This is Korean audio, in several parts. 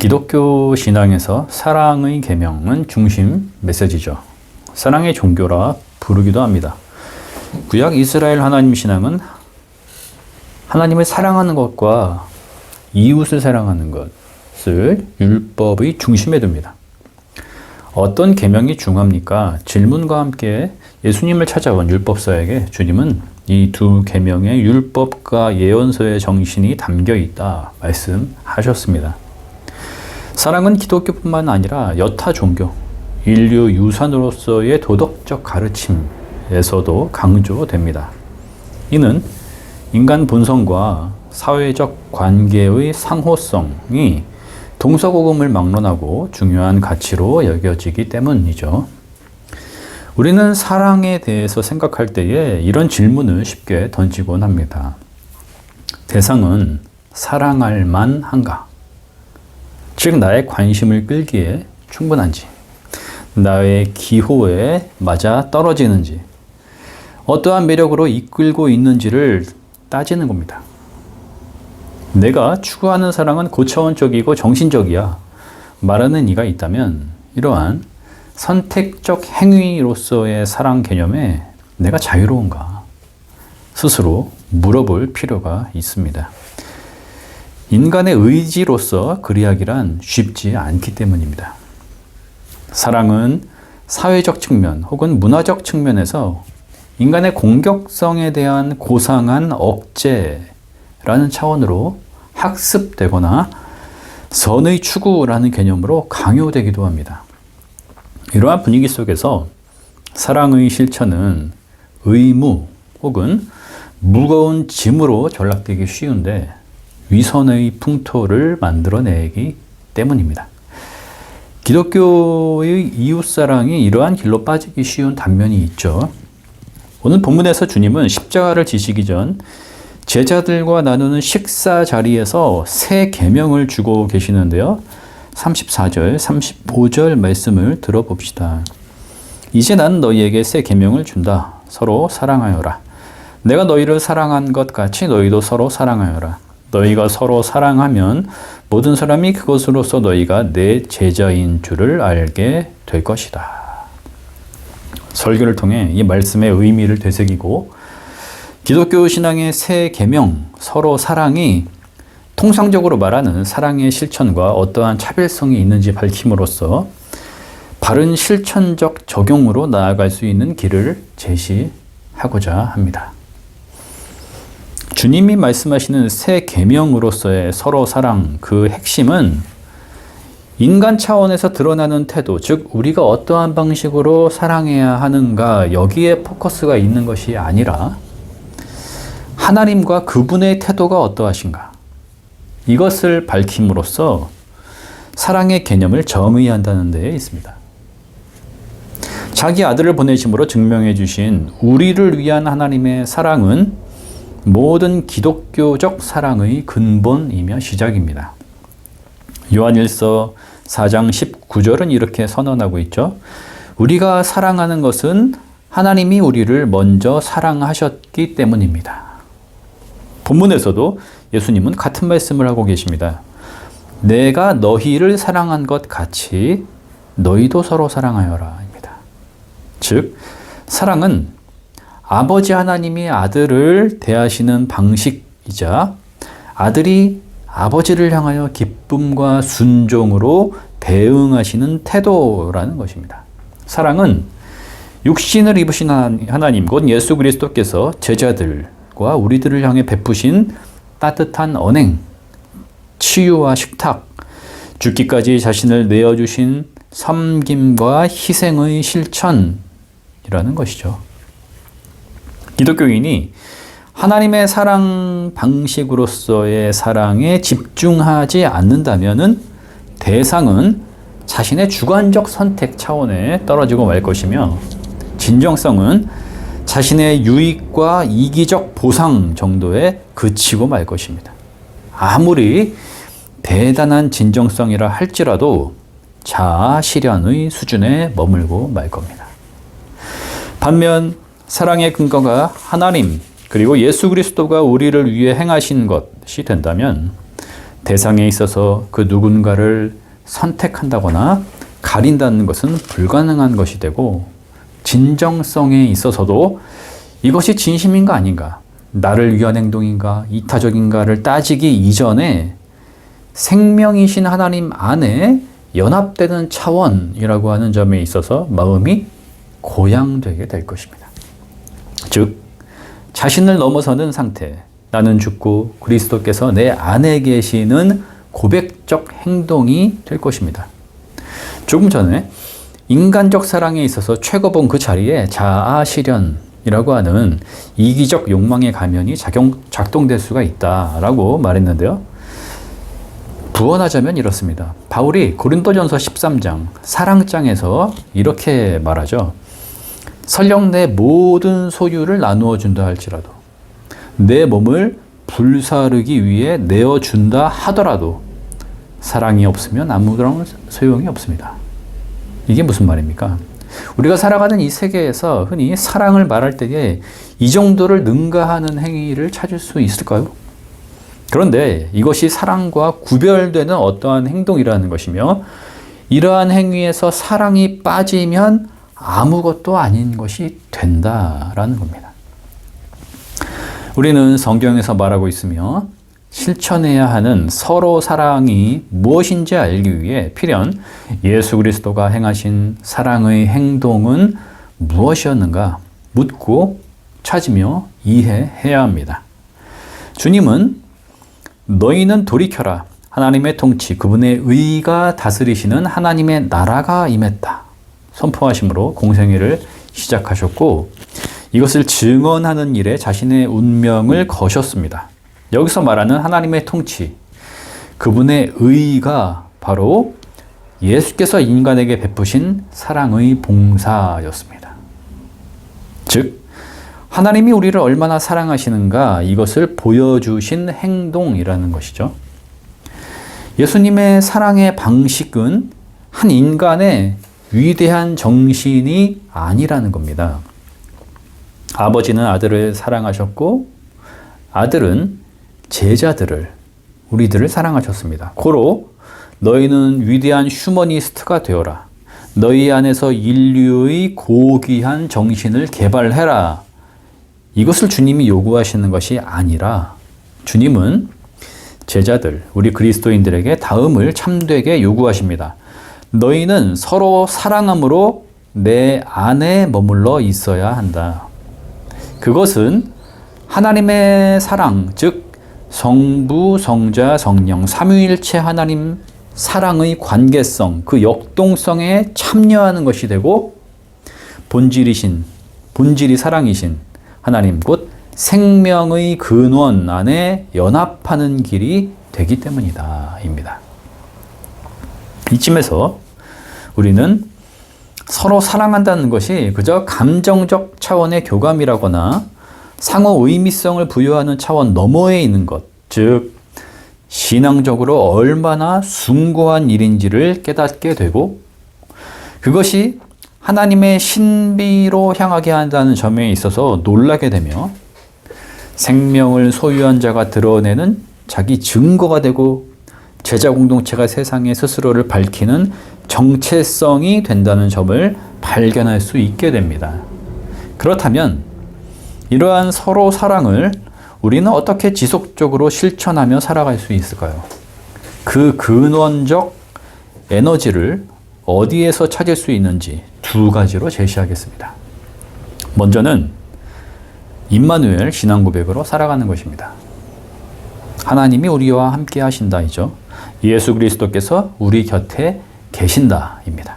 기독교 신앙에서 사랑의 계명은 중심 메시지죠. 사랑의 종교라 부르기도 합니다. 구약 이스라엘 하나님 신앙은 하나님을 사랑하는 것과 이웃을 사랑하는 것을 율법의 중심에 둡니다. 어떤 계명이 중합니까? 질문과 함께 예수님을 찾아온 율법사에게 주님은 이 두 계명의 율법과 예언서의 정신이 담겨 있다 말씀하셨습니다. 사랑은 기독교뿐만 아니라 여타 종교, 인류 유산으로서의 도덕적 가르침에서도 강조됩니다. 이는 인간 본성과 사회적 관계의 상호성이 동서고금을 막론하고 중요한 가치로 여겨지기 때문이죠. 우리는 사랑에 대해서 생각할 때에 이런 질문을 쉽게 던지곤 합니다. 대상은 사랑할 만한가? 즉, 나의 관심을 끌기에 충분한지, 나의 기호에 맞아 떨어지는지, 어떠한 매력으로 이끌고 있는지를 따지는 겁니다. 내가 추구하는 사랑은 고차원적이고 정신적이야. 말하는 이가 있다면 이러한 선택적 행위로서의 사랑 개념에 내가 자유로운가 스스로 물어볼 필요가 있습니다. 인간의 의지로서 그리하기란 쉽지 않기 때문입니다. 사랑은 사회적 측면 혹은 문화적 측면에서 인간의 공격성에 대한 고상한 억제라는 차원으로 학습되거나 선의 추구라는 개념으로 강요되기도 합니다. 이러한 분위기 속에서 사랑의 실천은 의무 혹은 무거운 짐으로 전락되기 쉬운데 위선의 풍토를 만들어내기 때문입니다. 기독교의 이웃사랑이 이러한 길로 빠지기 쉬운 단면이 있죠. 오늘 본문에서 주님은 십자가를 지시기 전 제자들과 나누는 식사 자리에서 새 계명을 주고 계시는데요. 34절, 35절 말씀을 들어봅시다. 이제 난 너희에게 새 계명을 준다. 서로 사랑하여라. 내가 너희를 사랑한 것 같이 너희도 서로 사랑하여라. 너희가 서로 사랑하면 모든 사람이 그것으로서 너희가 내 제자인 줄을 알게 될 것이다. 설교를 통해 이 말씀의 의미를 되새기고 기독교 신앙의 새 계명, 서로 사랑이 통상적으로 말하는 사랑의 실천과 어떠한 차별성이 있는지 밝힘으로써 바른 실천적 적용으로 나아갈 수 있는 길을 제시하고자 합니다. 주님이 말씀하시는 새 계명으로서의 서로 사랑 그 핵심은 인간 차원에서 드러나는 태도, 즉 우리가 어떠한 방식으로 사랑해야 하는가 여기에 포커스가 있는 것이 아니라 하나님과 그분의 태도가 어떠하신가 이것을 밝힘으로써 사랑의 개념을 정의한다는 데에 있습니다. 자기 아들을 보내심으로 증명해 주신 우리를 위한 하나님의 사랑은 모든 기독교적 사랑의 근본이며 시작입니다. 요한일서 4장 19절은 이렇게 선언하고 있죠. 우리가 사랑하는 것은 하나님이 우리를 먼저 사랑하셨기 때문입니다. 본문에서도 예수님은 같은 말씀을 하고 계십니다. 내가 너희를 사랑한 것 같이 너희도 서로 사랑하여라. 입니다. 즉, 사랑은 아버지 하나님이 아들을 대하시는 방식이자 아들이 아버지를 향하여 기쁨과 순종으로 대응하시는 태도라는 것입니다. 사랑은 육신을 입으신 하나님, 곧 예수 그리스도께서 제자들과 우리들을 향해 베푸신 따뜻한 언행, 치유와 식탁, 죽기까지 자신을 내어주신 섬김과 희생의 실천이라는 것이죠. 기독교인이 하나님의 사랑 방식으로서의 사랑에 집중하지 않는다면 대상은 자신의 주관적 선택 차원에 떨어지고 말 것이며 진정성은 자신의 유익과 이기적 보상 정도에 그치고 말 것입니다. 아무리 대단한 진정성이라 할지라도 자아 실현의 수준에 머물고 말 겁니다. 반면 사랑의 근거가 하나님 그리고 예수 그리스도가 우리를 위해 행하신 것이 된다면 대상에 있어서 그 누군가를 선택한다거나 가린다는 것은 불가능한 것이 되고 진정성에 있어서도 이것이 진심인가 아닌가, 나를 위한 행동인가, 이타적인가를 따지기 이전에 생명이신 하나님 안에 연합되는 차원이라고 하는 점에 있어서 마음이 고양되게 될 것입니다. 즉, 자신을 넘어서는 상태, 나는 죽고 그리스도께서 내 안에 계시는 고백적 행동이 될 것입니다. 조금 전에 인간적 사랑에 있어서 최고본 그 자리에 자아 실현이라고 하는 이기적 욕망의 가면이 작용, 작동될 수가 있다라고 말했는데요. 부언하자면 이렇습니다. 바울이 고린도전서 13장 사랑장에서 이렇게 말하죠. 설령 내 모든 소유를 나누어 준다 할지라도 내 몸을 불사르기 위해 내어 준다 하더라도 사랑이 없으면 아무런 소용이 없습니다. 이게 무슨 말입니까? 우리가 살아가는 이 세계에서 흔히 사랑을 말할 때에 이 정도를 능가하는 행위를 찾을 수 있을까요? 그런데 이것이 사랑과 구별되는 어떠한 행동이라는 것이며 이러한 행위에서 사랑이 빠지면 아무것도 아닌 것이 된다라는 겁니다. 우리는 성경에서 말하고 있으며 실천해야 하는 서로 사랑이 무엇인지 알기 위해 필연 예수 그리스도가 행하신 사랑의 행동은 무엇이었는가 묻고 찾으며 이해해야 합니다. 주님은 너희는 돌이켜라. 하나님의 통치, 그분의 의가 다스리시는 하나님의 나라가 임했다. 선포하심으로 공생애를 시작하셨고 이것을 증언하는 일에 자신의 운명을 거셨습니다. 여기서 말하는 하나님의 통치, 그분의 의가 바로 예수께서 인간에게 베푸신 사랑의 봉사였습니다. 즉, 하나님이 우리를 얼마나 사랑하시는가 이것을 보여주신 행동이라는 것이죠. 예수님의 사랑의 방식은 한 인간의 위대한 정신이 아니라는 겁니다. 아버지는 아들을 사랑하셨고 아들은 제자들을 우리들을 사랑하셨습니다. 고로 너희는 위대한 휴머니스트가 되어라. 너희 안에서 인류의 고귀한 정신을 개발해라. 이것을 주님이 요구하시는 것이 아니라 주님은 제자들, 우리 그리스도인들에게 다음을 참되게 요구하십니다. 너희는 서로 사랑함으로 내 안에 머물러 있어야 한다. 그것은 하나님의 사랑, 즉 성부, 성자, 성령, 삼위일체 하나님 사랑의 관계성, 그 역동성에 참여하는 것이 되고 본질이신, 본질이 사랑이신 하나님 곧 생명의 근원 안에 연합하는 길이 되기 때문이다. 입니다. 이쯤에서 우리는 서로 사랑한다는 것이 그저 감정적 차원의 교감이라거나 상호 의미성을 부여하는 차원 너머에 있는 것, 즉, 신앙적으로 얼마나 숭고한 일인지를 깨닫게 되고, 그것이 하나님의 신비로 향하게 한다는 점에 있어서 놀라게 되며, 생명을 소유한 자가 드러내는 자기 증거가 되고, 제자 공동체가 세상에 스스로를 밝히는 정체성이 된다는 점을 발견할 수 있게 됩니다. 그렇다면 이러한 서로 사랑을 우리는 어떻게 지속적으로 실천하며 살아갈 수 있을까요? 그 근원적 에너지를 어디에서 찾을 수 있는지 두 가지로 제시하겠습니다. 먼저는 임마누엘 신앙 고백으로 살아가는 것입니다. 하나님이 우리와 함께 하신다이죠. 예수 그리스도께서 우리 곁에 계신다입니다.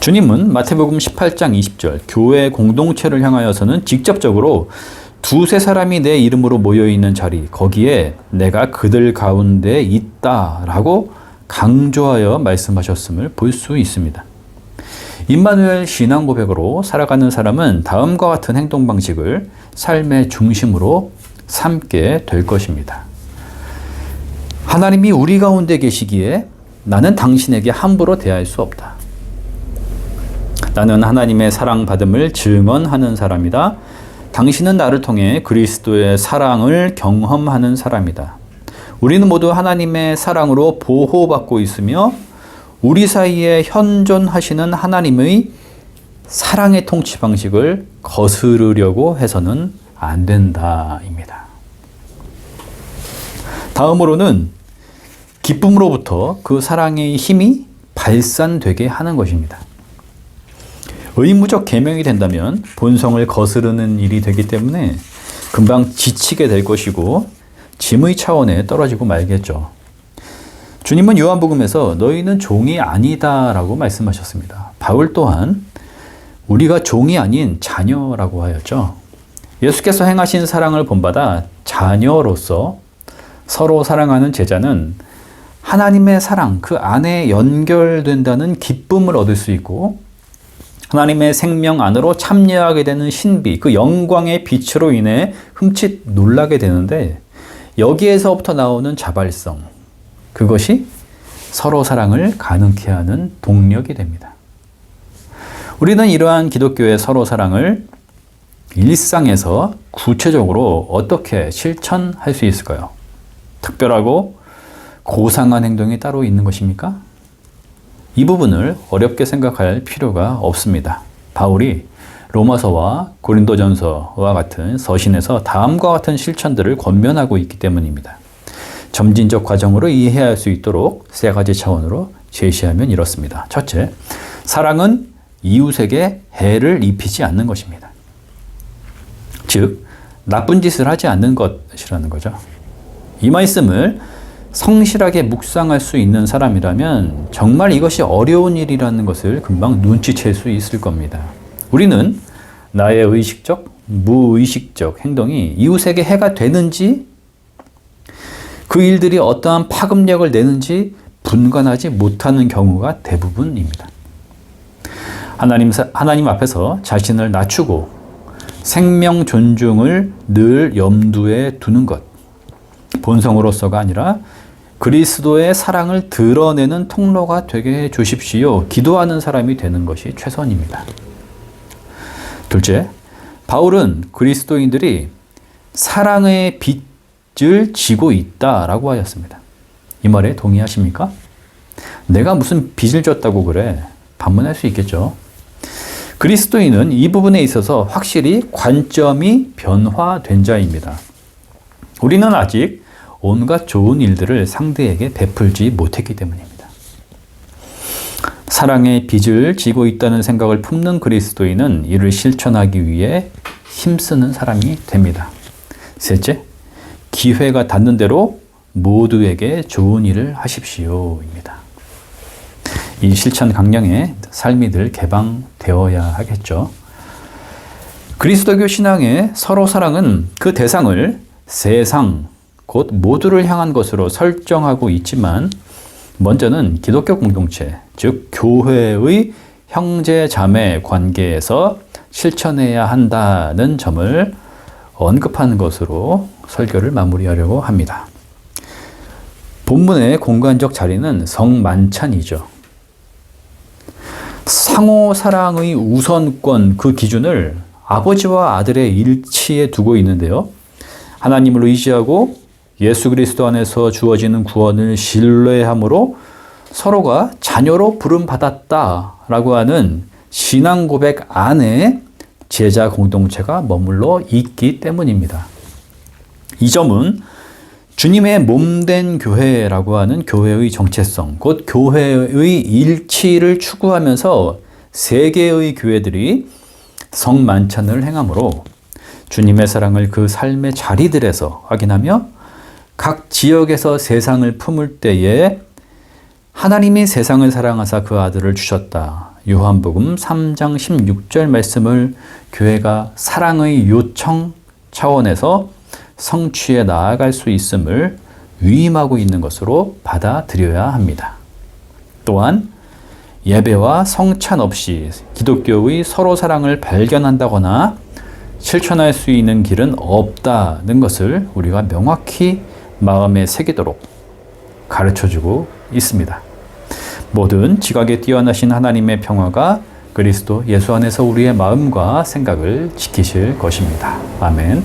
주님은 마태복음 18장 20절 교회 공동체를 향하여서는 직접적으로 두세 사람이 내 이름으로 모여 있는 자리 거기에 내가 그들 가운데 있다라고 강조하여 말씀하셨음을 볼 수 있습니다. 임마누엘 신앙 고백으로 살아가는 사람은 다음과 같은 행동 방식을 삶의 중심으로 삼게 될 것입니다. 하나님이 우리 가운데 계시기에 나는 당신에게 함부로 대할 수 없다. 나는 하나님의 사랑받음을 증언하는 사람이다. 당신은 나를 통해 그리스도의 사랑을 경험하는 사람이다. 우리는 모두 하나님의 사랑으로 보호받고 있으며 우리 사이에 현존하시는 하나님의 사랑의 통치 방식을 거스르려고 해서는 안 된다입니다. 다음으로는 기쁨으로부터 그 사랑의 힘이 발산되게 하는 것입니다. 의무적 계명이 된다면 본성을 거스르는 일이 되기 때문에 금방 지치게 될 것이고 짐의 차원에 떨어지고 말겠죠. 주님은 요한복음에서 너희는 종이 아니다라고 말씀하셨습니다. 바울 또한 우리가 종이 아닌 자녀라고 하였죠. 예수께서 행하신 사랑을 본받아 자녀로서 서로 사랑하는 제자는 하나님의 사랑, 그 안에 연결된다는 기쁨을 얻을 수 있고, 하나님의 생명 안으로 참여하게 되는 신비, 그 영광의 빛으로 인해 흠칫 놀라게 되는데, 여기에서부터 나오는 자발성, 그것이 서로 사랑을 가능케 하는 동력이 됩니다. 우리는 이러한 기독교의 서로 사랑을 일상에서 구체적으로 어떻게 실천할 수 있을까요? 특별하고 고상한 행동이 따로 있는 것입니까? 이 부분을 어렵게 생각할 필요가 없습니다. 바울이 로마서와 고린도전서와 같은 서신에서 다음과 같은 실천들을 권면하고 있기 때문입니다. 점진적 과정으로 이해할 수 있도록 세 가지 차원으로 제시하면 이렇습니다. 첫째, 사랑은 이웃에게 해를 입히지 않는 것입니다. 즉, 나쁜 짓을 하지 않는 것이라는 거죠. 이 말씀을 성실하게 묵상할 수 있는 사람이라면 정말 이것이 어려운 일이라는 것을 금방 눈치챌 수 있을 겁니다. 우리는 나의 의식적, 무의식적 행동이 이웃에게 해가 되는지 그 일들이 어떠한 파급력을 내는지 분간하지 못하는 경우가 대부분입니다. 하나님, 하나님 앞에서 자신을 낮추고 생명 존중을 늘 염두에 두는 것. 본성으로서가 아니라 그리스도의 사랑을 드러내는 통로가 되게 해 주십시오. 기도하는 사람이 되는 것이 최선입니다. 둘째, 바울은 그리스도인들이 사랑의 빚을 지고 있다라고 하였습니다. 이 말에 동의하십니까? 내가 무슨 빚을 졌다고 그래? 반문할 수 있겠죠. 그리스도인은 이 부분에 있어서 확실히 관점이 변화된 자입니다. 우리는 아직 온갖 좋은 일들을 상대에게 베풀지 못했기 때문입니다. 사랑의 빚을 지고 있다는 생각을 품는 그리스도인은 이를 실천하기 위해 힘쓰는 사람이 됩니다. 셋째, 기회가 닿는 대로 모두에게 좋은 일을 하십시오입니다. 이 실천 강령에 삶이 늘 개방되어야 하겠죠. 그리스도교 신앙의 서로 사랑은 그 대상을 세상, 곧 모두를 향한 것으로 설정하고 있지만 먼저는 기독교 공동체, 즉 교회의 형제 자매 관계에서 실천해야 한다는 점을 언급하는 것으로 설교를 마무리하려고 합니다. 본문의 공간적 자리는 성만찬이죠. 상호 사랑의 우선권 그 기준을 아버지와 아들의 일치에 두고 있는데요. 하나님을 의지하고 예수 그리스도 안에서 주어지는 구원을 신뢰함으로 서로가 자녀로 부름 받았다라고 하는 신앙 고백 안에 제자 공동체가 머물러 있기 때문입니다. 이 점은 주님의 몸된 교회라고 하는 교회의 정체성, 곧 교회의 일치를 추구하면서 세계의 교회들이 성만찬을 행함으로 주님의 사랑을 그 삶의 자리들에서 확인하며 각 지역에서 세상을 품을 때에 하나님이 세상을 사랑하사 그 아들을 주셨다. 요한복음 3장 16절 말씀을 교회가 사랑의 요청 차원에서 성취에 나아갈 수 있음을 위임하고 있는 것으로 받아들여야 합니다. 또한 예배와 성찬 없이 기독교의 서로 사랑을 발견한다거나 실천할 수 있는 길은 없다는 것을 우리가 명확히 마음에 새기도록 가르쳐 주고 있습니다. 모든 지각에 뛰어나신 하나님의 평화가 그리스도 예수 안에서 우리의 마음과 생각을 지키실 것입니다. 아멘.